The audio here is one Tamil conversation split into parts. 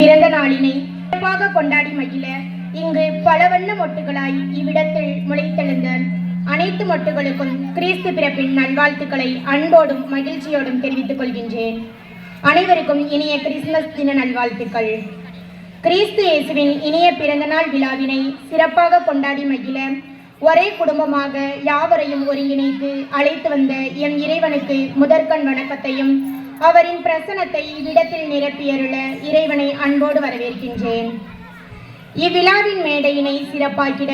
பிறந்த நாளினை சிறப்பாக கொண்டாடி மகிழ இங்கு பல வண்ண மொட்டுகளாய் இவ்விடத்தில் முளைத்தெழுந்த அனைத்து மொட்டுகளுக்கும் கிறிஸ்து பிறப்பின் நல்வாழ்த்துக்களை அன்போடும் மகிழ்ச்சியோடும் தெரிவித்துக் கொள்கின்றேன். அனைவருக்கும் இனிய கிறிஸ்துமஸ் தின நல்வாழ்த்துக்கள். கிறிஸ்து இயேசுவின் இனிய பிறந்தநாள் விழாவினை சிறப்பாக கொண்டாடி மகிழ ஒரே குடும்பமாக யாவரையும் ஒருங்கிணைத்து அழைத்து வந்த என் இறைவனுக்கு முதற்கண் வணக்கத்தையும் அவரின் பிரசனத்தை இவ்விடத்தில் நிரப்பியருள இறைவனை அன்போடு வரவேற்கின்றேன். இவ்விழாவின் மேடையினை சிறப்பாக்கிட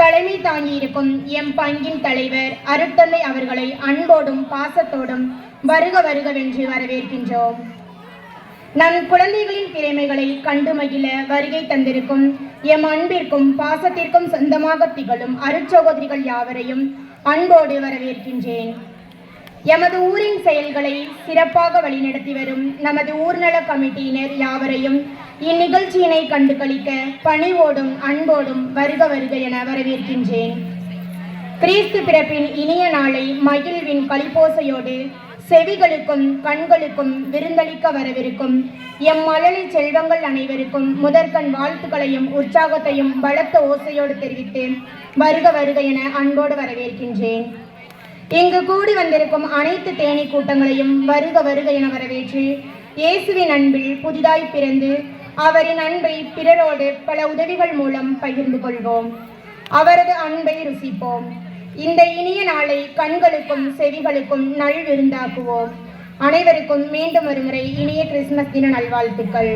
தலைமை தாங்கியிருக்கும் எம் பங்கின் தலைவர் அருட்தந்தை அவர்களை அன்போடும் பாசத்தோடும் வருக வருகவென்று வரவேற்கின்றோம். நம் குழந்தைகளின் திறமைகளை கண்டு மகிழ வருகை தந்திருக்கும் எம் அன்பிற்கும் பாசத்திற்கும் சொந்தமாக திகழும் அருட்சகோதரிகள் யாவரையும் அன்போடு வரவேற்கின்றேன். எமது ஊரின் செயல்களை சிறப்பாக வழிநடத்தி வரும் நமது ஊர்நல கமிட்டியினர் யாவரையும் இந்நிகழ்ச்சியினை கண்டு கழிக்க பணிவோடும் அன்போடும் வருக வருக என வரவேற்கின்றேன். கிறிஸ்து பிறப்பின் இனிய நாளை மகிழ்வின் கலிப்போசையோடு செவிகளுக்கும் கண்களுக்கும் விருந்தளிக்க வரவிருக்கும். எம் மழலை செல்வங்கள் அனைவருக்கும் முதற்கண் வாழ்த்துக்களையும் உற்சாகத்தையும் பலத்த ஓசையோடு தெரிவித்து வருக வருக என அன்போடு வரவேற்கின்றேன். இங்கு கூடி வந்திருக்கும் அனைத்து தேனி கூட்டங்களையும் வருக வருக என வரவேற்று இயேசுவின் அன்பில் புதிதாய் பிறந்து அவரின் அன்பை பிறரோடு பல உதவிகள் மூலம் பகிர்ந்து கொள்வோம். அவரது அன்பை ருசிப்போம். இந்த இனிய நாளை கண்களுக்கும் செவிகளுக்கும் நல்விருந்தாக்குவோம் அனைவருக்கும் மீண்டும் ஒருமுறை இனிய கிறிஸ்துமஸ் தின நல்வாழ்த்துக்கள்.